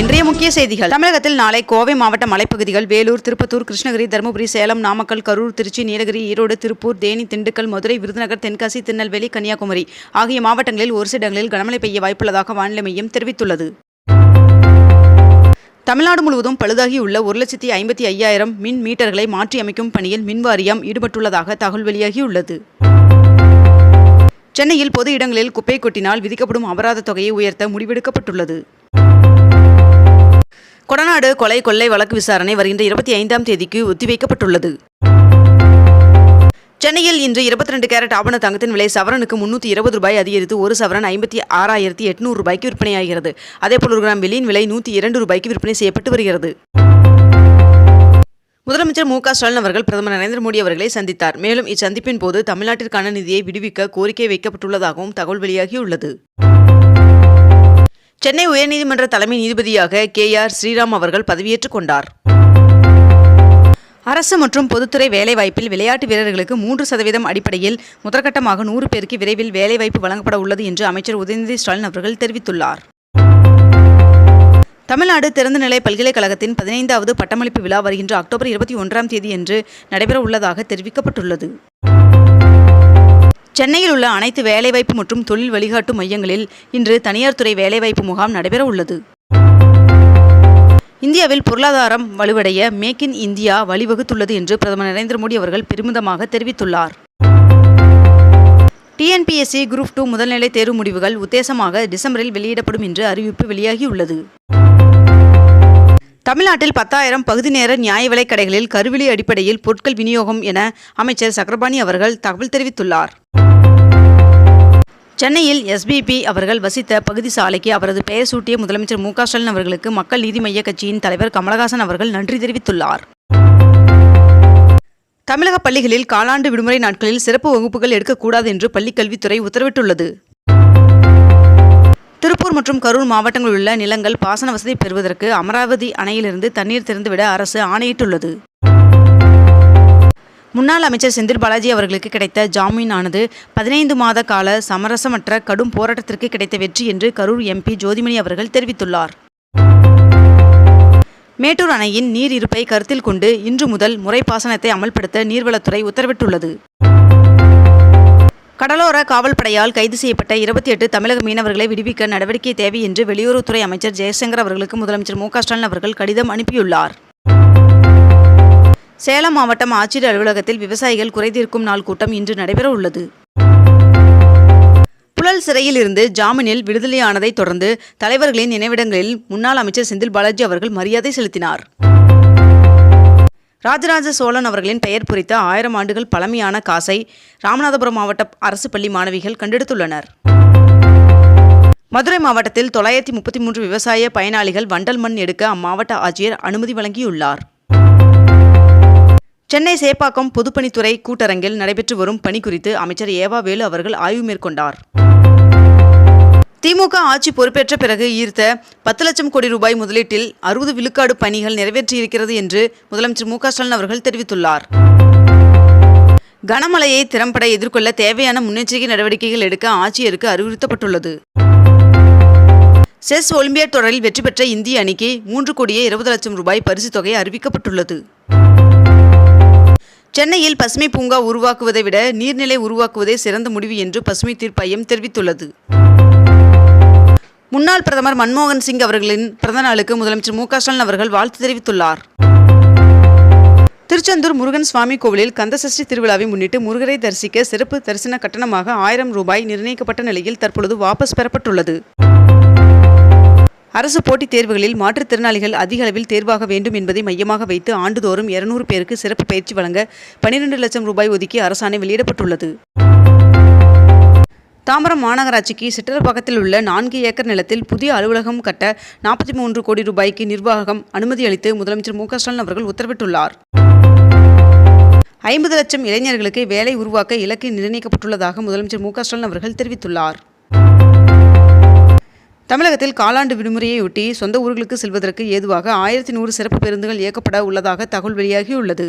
இன்றைய முக்கிய செய்திகள். தமிழகத்தில் நாளை கோவை மாவட்ட மலைப்பகுதிகள் வேலூர் திருப்பத்தூர் கிருஷ்ணகிரி தருமபுரி சேலம் நாமக்கல் கரூர் திருச்சி நீலகிரி ஈரோடு திருப்பூர் தேனி திண்டுக்கல் மதுரை விருதுநகர் தென்காசி திருநெல்வேலி கன்னியாகுமரி ஆகிய மாவட்டங்களில் ஒரு சில இடங்களில் கனமழை பெய்ய வாய்ப்புள்ளதாக வானிலை மையம் தெரிவித்துள்ளது. தமிழ்நாடு முழுவதும் பழுதாகியுள்ள ஒரு லட்சத்தி ஐம்பத்தி ஐயாயிரம் மின் மீட்டர்களை மாற்றியமைக்கும் பணியில் மின்வாரியம் ஈடுபட்டுள்ளதாக தகவல் வெளியாகியுள்ளது. சென்னையில் பொது இடங்களில் குப்பை கொட்டினால் விதிக்கப்படும் அபராத தொகையை உயர்த்த முடிவெடுக்கப்பட்டுள்ளது. கொடநாடு கொலை கொள்ளை வழக்கு விசாரணை வருகின்ற இருபத்தி ஐந்தாம் தேதிக்கு ஒத்திவைக்கப்பட்டுள்ளது. சென்னையில் இன்று இருபத்தி ரெண்டு கேரட் ஆபண தங்கத்தின் விலை சவரனுக்கு முன்னூற்றி இருபது ரூபாய் அதிகரித்து ஒரு சவரன் ஐம்பத்தி ஆறாயிரத்தி எட்நூறு ரூபாய்க்கு விற்பனையாகிறது. அதேபோல் ஒரு கிராம் வெள்ளியின் விலை நூற்றி இரண்டு ரூபாய்க்கு விற்பனை செய்யப்பட்டு வருகிறது. முதலமைச்சர் மு க ஸ்டாலின் அவர்கள் பிரதமர் நரேந்திர மோடி அவர்களை சந்தித்தார். மேலும் இச்சந்திப்பின் போது தமிழ்நாட்டிற்கான நிதியை விடுவிக்க கோரிக்கை வைக்கப்பட்டுள்ளதாகவும் தகவல் வெளியாகியுள்ளது. சென்னை உயர்நீதிமன்ற தலைமை நீதிபதியாக கே ஆர் ஸ்ரீராம் அவர்கள் பதவியேற்றுக் கொண்டார். அரசு மற்றும் பொதுத்துறை வேலைவாய்ப்பில் விளையாட்டு வீரர்களுக்கு மூன்று சதவீதம் அடிப்படையில் முதற்கட்டமாக நூறு பேருக்கு விரைவில் வேலைவாய்ப்பு வழங்கப்பட உள்ளது என்று அமைச்சர் உதயநிதி ஸ்டாலின் அவர்கள் தெரிவித்துள்ளார். தமிழ்நாடு திறந்தநிலை பல்கலைக்கழகத்தின் பதினைந்தாவது பட்டமளிப்பு விழா வருகின்ற அக்டோபர் இருபத்தி ஒன்றாம் தேதி என்று நடைபெற உள்ளதாக தெரிவிக்கப்பட்டுள்ளது. சென்னையில் உள்ள அனைத்து வேலைவாய்ப்பு மற்றும் தொழில் வழிகாட்டு மையங்களில் இன்று தனியார் துறை வேலைவாய்ப்பு முகாம் நடைபெற உள்ளது. இந்தியாவில் பொருளாதாரம் வலுவடைய மேக் இன் இந்தியா வழிவகுத்துள்ளது என்று பிரதமர் நரேந்திர மோடி அவர்கள் பெருமிதமாக தெரிவித்துள்ளார். டிஎன்பிஎஸ்சி குரூப் டூ முதல்நிலை தேர்வு முடிவுகள் உத்தேசமாக டிசம்பரில் வெளியிடப்படும் என்று அறிவிப்பு வெளியாகியுள்ளது. தமிழ்நாட்டில் பத்தாயிரம் பகுதி நேர நியாய விலைக் கடைகளில் கருவிலி அடிப்படையில் பொருட்கள் விநியோகம் என அமைச்சர் சக்கரபாணி அவர்கள் தகவல் தெரிவித்துள்ளார். சென்னையில் எஸ்பிபி அவர்கள் வசித்த பகுதி சாலைக்கு அவரது பெயர் சூட்டிய முதலமைச்சர் மு ஸ்டாலின் அவர்களுக்கு மக்கள் நீதி மய்ய கட்சியின் தலைவர் கமலஹாசன் அவர்கள் நன்றி தெரிவித்துள்ளார். தமிழக பள்ளிகளில் காலாண்டு விடுமுறை நாட்களில் சிறப்பு வகுப்புகள் எடுக்கக்கூடாது என்று பள்ளிக்கல்வித்துறை உத்தரவிட்டுள்ளது. திருப்பூர் மற்றும் கரூர் மாவட்டங்களில் உள்ள நிலங்கள் பாசன வசதி பெறுவதற்கு அமராவதி அணையிலிருந்து தண்ணீர் திறந்துவிட அரசு ஆணையிட்டுள்ளது. முன்னாள் அமைச்சர் செந்தில் பாலாஜி அவர்களுக்கு கிடைத்த ஜாமீனானது பதினைந்து மாத கால சமரசமற்ற கடும் போராட்டத்திற்கு கிடைத்த வெற்றி என்று கரூர் எம்பி ஜோதிமணி அவர்கள் தெரிவித்துள்ளார். மேட்டூர் அணையின் நீர் இருப்பை கருத்தில் கொண்டு இன்று முதல் முறை பாசனத்தை அமல்படுத்த நீர்வளத்துறை உத்தரவிட்டுள்ளது. கடலோர காவல்படையால் கைது செய்யப்பட்ட இருபத்தி எட்டு தமிழக மீனவர்களை விடுவிக்க நடவடிக்கை தேவை என்று வெளியுறவுத்துறை அமைச்சர் ஜெயசங்கர் அவர்களுக்கு முதலமைச்சர் மு ஸ்டாலின் அவர்கள் கடிதம் அனுப்பியுள்ளார். சேலம் மாவட்டம் ஆட்சியர் அலுவலகத்தில் விவசாயிகள் குறைதீர்க்கும் நாள் கூட்டம் இன்று நடைபெற உள்ளது. புழல் சிறையில் இருந்து ஜாமீனில் விடுதலையானதைத் தொடர்ந்து தலைவர்களின் நினைவிடங்களில் முன்னாள் அமைச்சர் செந்தில் பாலாஜி அவர்கள் மரியாதை செலுத்தினார். ராஜராஜ சோழன் அவர்களின் பெயர் பொறித்த ஆயிரம் ஆண்டுகள் பழமையான காசை ராமநாதபுரம் மாவட்ட அரசு பள்ளி மாணவிகள் கண்டெடுத்துள்ளனர். மதுரை மாவட்டத்தில் தொள்ளாயிரத்தி முப்பத்தி மூன்று விவசாய பயனாளிகள் வண்டல் மண் எடுக்க அம்மாவட்ட ஆட்சியர் அனுமதி வழங்கியுள்ளார். சென்னை சேப்பாக்கம் பொதுப்பணித்துறை கூட்டரங்கில் நடைபெற்று வரும் பணி குறித்து அமைச்சர் ஏவா வேலு அவர்கள் ஆய்வு மேற்கொண்டார். திமுக ஆட்சி பொறுப்பேற்ற பிறகு ஈர்த்த பத்து லட்சம் கோடி ரூபாய் முதலீட்டில் அறுபது விழுக்காடு பணிகள் நிறைவேற்றியிருக்கிறது என்று முதலமைச்சர் மு ஸ்டாலின் அவர்கள் தெரிவித்துள்ளார். கனமழையை திறம்பட எதிர்கொள்ள தேவையான முன்னெச்சரிக்கை நடவடிக்கைகள் எடுக்க ஆட்சியருக்கு அறிவுறுத்தப்பட்டுள்ளது. செஸ் ஒலிம்பியாட் தொடரில் வெற்றி பெற்ற இந்திய அணிக்கு மூன்று கோடியே இருபது லட்சம் ரூபாய் பரிசுத் தொகை அறிவிக்கப்பட்டுள்ளது. சென்னையில் பசுமை பூங்கா உருவாக்குவதை விட நீர்நிலை உருவாக்குவதே சிறந்த முடிவு என்று பசுமை தீர்ப்பாயம் தெரிவித்துள்ளது. முன்னாள் பிரதமர் மன்மோகன் சிங் அவர்களின் பிறந்தநாளுக்கு முதலமைச்சர் மு ஸ்டாலின் அவர்கள் வாழ்த்து தெரிவித்துள்ளார். திருச்செந்தூர் முருகன் சுவாமி கோவிலில் கந்தசஷ்டி திருவிழாவை முன்னிட்டு முருகரை தரிசிக்க சிறப்பு தரிசன கட்டணமாக ஆயிரம் ரூபாய் நிர்ணயிக்கப்பட்ட நிலையில் தற்பொழுது வாபஸ் பெறப்பட்டுள்ளது. அரசு போட்டித் தேர்வுகளில் மாற்றுத்திறனாளிகள் அதிக அளவில் தேர்வாக வேண்டும் என்பதை மையமாக வைத்து ஆண்டுதோறும் இருநூறு பேருக்கு சிறப்பு பயிற்சி வழங்க பனிரெண்டு லட்சம் ரூபாய் ஒதுக்கி அரசாணை வெளியிடப்பட்டுள்ளது. தாம்பரம் மாநகராட்சிக்கு சிட்டரப்பாக்கத்தில் உள்ள நான்கு ஏக்கர் நிலத்தில் புதிய அலுவலகம் கட்ட நாற்பத்தி மூன்று கோடி ரூபாய்க்கு நிர்வாகம் அனுமதி அளித்து முதலமைச்சர் மு ஸ்டாலின் அவர்கள் உத்தரவிட்டுள்ளார். ஐம்பது லட்சம் இளைஞர்களுக்கு வேலை உருவாக்க இலக்கு நிர்ணயிக்கப்பட்டுள்ளதாக முதலமைச்சர் மு ஸ்டாலின் அவர்கள் தெரிவித்துள்ளார். தமிழகத்தில் காலாண்டு விடுமுறையையொட்டி சொந்த ஊர்களுக்கு செல்வதற்கு ஏதுவாக ஆயிரத்தி நூறு சிறப்பு பேருந்துகள் இயக்கப்பட உள்ளதாக தகவல் வெளியாகியுள்ளது.